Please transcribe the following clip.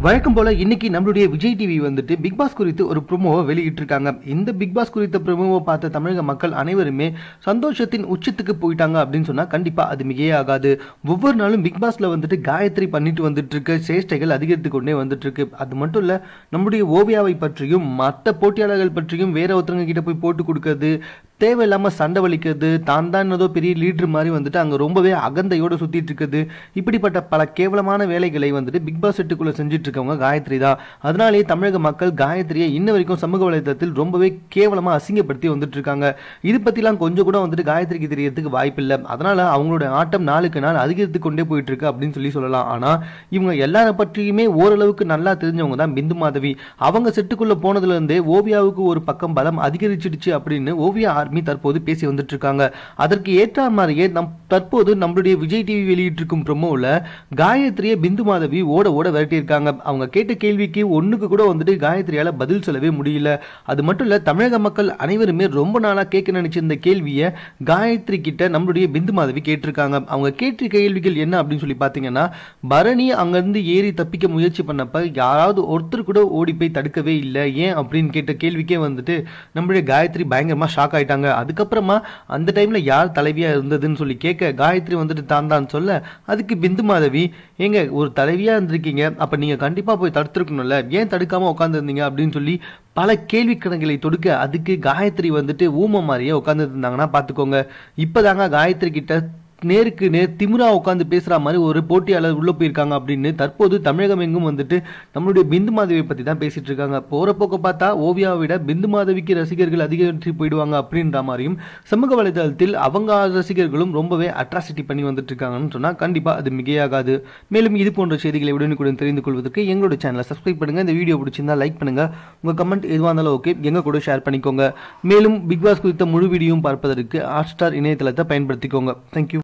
வழக்கம் போல இன்னைக்கு நம்மளுடைய விஜய் டிவி வந்துட்டு பிக் பாஸ் குறித்து ஒரு ப்ரோமோவை வெளியிட்டிருக்காங்க. இந்த பிக் பாஸ் குறித்த ப்ரொமோவை பார்த்த தமிழக மக்கள் அனைவருமே சந்தோஷத்தின் உச்சத்துக்கு போயிட்டாங்க அப்படின்னு சொன்னா கண்டிப்பா அது மிகையே ஆகாது ஒவ்வொரு நாளும் பிக் பாஸ்ல வந்துட்டு காயத்ரி பண்ணிட்டு வந்துட்டு இருக்க சேஷ்டைகள் அதிகரித்து கொண்டே வந்துட்டு இருக்கு அது மட்டும் இல்ல நம்முடைய ஓவியாவை பற்றியும் மற்ற போட்டியாளர்கள் பற்றியும் வேற ஒருத்தவங்க கிட்ட போய் போட்டு கொடுக்கறது தேவையில்லாமல் சண்டை வலிக்கிறது தான் தான் ஏதோ பெரிய லீடர் மாதிரி வந்துட்டு அங்கே ரொம்பவே அகந்தையோடு சுற்றிட்டு இருக்குது. இப்படிப்பட்ட பல கேவலமான வேலைகளை வந்துட்டு பிக் பாஸ் செட்டுக்குள்ளே செஞ்சுட்டு இருக்கவங்க காயத்ரி தான். அதனாலேயே தமிழக மக்கள் காயத்ரியை இன்ன வரைக்கும் சமூக வலைதளத்தில் ரொம்பவே கேவலமாக அசிங்கப்படுத்தி வந்துட்டு இருக்காங்க இது பற்றிலாம் கொஞ்சம் கூட வந்துட்டு காயத்ரிக்கு தெரியறதுக்கு வாய்ப்பில்லை. அதனால அவங்களோட ஆட்டம் நாளுக்கு நாள் அதிகரித்து கொண்டே போயிட்டு இருக்கு அப்படின்னு சொல்லி சொல்லலாம். ஆனால் இவங்க எல்லாரை பற்றியுமே ஓரளவுக்கு நல்லா தெரிஞ்சவங்க தான் பிந்து மாதவி. அவங்க செட்டுக்குள்ளே போனதுலேருந்தே ஓவியாவுக்கு ஒரு பக்கம் பலம் அதிகரிச்சிடுச்சு அப்படின்னு ஓவியா ஆர்மி தற்போது பேசி வந்துட்டு இருக்காங்க. அதற்கு ஏற்றார் மாதிரியே நம் தற்போது நம்மளுடைய விஜய் டிவி வெளியிட்டிருக்கும் ப்ரொமோவில் காயத்ரியை பிந்து மாதவி ஓட ஓட விரட்டியிருக்காங்க. அவங்க கேட்ட கேள்விக்கு ஒன்றுக்கு கூட வந்துட்டு காயத்ரியால் பதில் சொல்லவே முடியல. அது மட்டும் இல்லை தமிழக மக்கள் அனைவருமே ரொம்ப நாளாக கேட்க நினைச்சிருந்த கேள்வியை காயத்ரி கிட்ட நம்மளுடைய பிந்து மாதவி கேட்டிருக்காங்க. அவங்க கேட்ட கேள்விகள் என்ன அப்படின்னு சொல்லி பார்த்தீங்கன்னா பரணி அங்கேருந்து ஏறி தப்பிக்க முயற்சி பண்ணப்ப யாராவது ஒருத்தர் கூட ஓடி போய் தடுக்கவே இல்லை. ஏன் அப்படின்னு கேட்ட கேள்விக்கே வந்துட்டு நம்மளுடைய காயத்ரி பயங்கரமாக ஷாக் ஆயிட்டாங்க. அதுக்கப்புறமா அந்த டைமில் யார் தலைவியாக இருந்ததுன்னு சொல்லி கேட்க காயத்ரி வந்துட்டு தான் தான் சொல்ல அதுக்கு பிந்து மாதவி ஏங்க ஒரு தலைவியா இருந்திருக்கீங்க. அப்ப நீங்க கண்டிப்பா போய் தடுத்துருக்கணும்ல. ஏன் தடுக்காம உட்காந்துருந்தீங்க அப்படின்னு சொல்லி பல கேள்வி கணங்களை தொடுக்க அதுக்கு காயத்ரி வந்துட்டு ஊம மாதிரியே உட்காந்துருந்தாங்கன்னா பாத்துக்கோங்க. இப்பதாங்க காயத்ரி கிட்ட நேருக்கு நேர் திமிரா உட்காந்து பேசுகிற மாதிரி ஒரு போட்டியாளர் உள்ளே போயிருக்காங்க அப்படின்னு தற்போது தமிழகம் எங்கும் வந்துட்டு நம்மளுடைய பிந்து மாதவியை பற்றி தான் பேசிட்டு இருக்காங்க. போகிற போக்க பார்த்தா ஓவியாவை விட பிந்து மாதவிக்கு ரசிகர்கள் அதிகரித்து போயிடுவாங்க அப்படின்ற மாதிரியும் சமூக வலைதளத்தில் அவங்க ரசிகர்களும் ரொம்பவே அட்ராசிட்டி பண்ணி வந்துட்டு இருக்காங்கன்னு சொன்னால் கண்டிப்பாக அது மிகையாகாது. மேலும் இது போன்ற செய்திகளை உடனுக்குடன் தெரிந்து கொள்வதற்கு எங்களோட சேனலை சப்ஸ்கிரைப் பண்ணுங்கள் இந்த வீடியோ பிடிச்சிருந்தா லைக் பண்ணுங்க. உங்கள் கமெண்ட் எதுவாக இருந்தாலும் ஓகே எங்க கூட ஷேர் பண்ணிக்கோங்க. மேலும் பிக் பாஸ் குறித்த முழு வீடியோவும் பார்ப்பதற்கு ஹாட் ஸ்டார் இணையதளத்தை பயன்படுத்திக்கோங்க. தேங்க்யூ